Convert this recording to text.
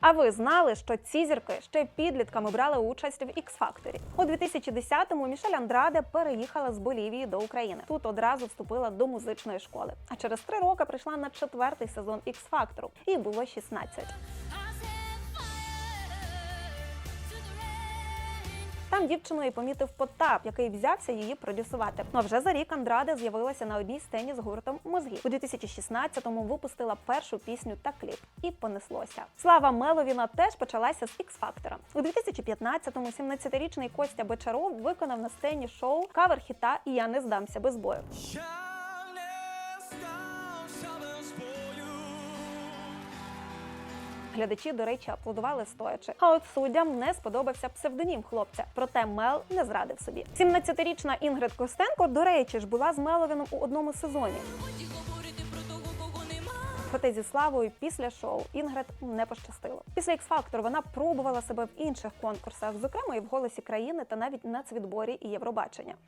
А ви знали, що ці зірки ще підлітками брали участь в X-Factor? У 2010-му Мішель Андраде переїхала з Болівії до України. Тут одразу вступила до музичної школи. А через три роки прийшла на четвертий сезон X-Factor. і було 16. Там дівчину і помітив Потап, який взявся її продюсувати. Ну а вже за рік Андраде з'явилася на одній сцені з гуртом Мозги. У 2016-му випустила першу пісню та кліп. І понеслося. Слава Меловіна теж почалася з x фактора У 2015-му 17-річний Костя Бочаров виконав на сцені шоу кавер хіта І я не здамся без бою. Глядачі, до речі, аплодували стоячи. А от суддям не сподобався псевдонім хлопця. Проте Мел не зрадив собі. 17-річна Інгрид Костенко, до речі, ж була з Меловіном у одному сезоні. Проте зі славою після шоу Інгрид не пощастило. Після X-Factor вона пробувала себе в інших конкурсах, зокрема і в голосі країни та навіть нацвідборі і Євробачення.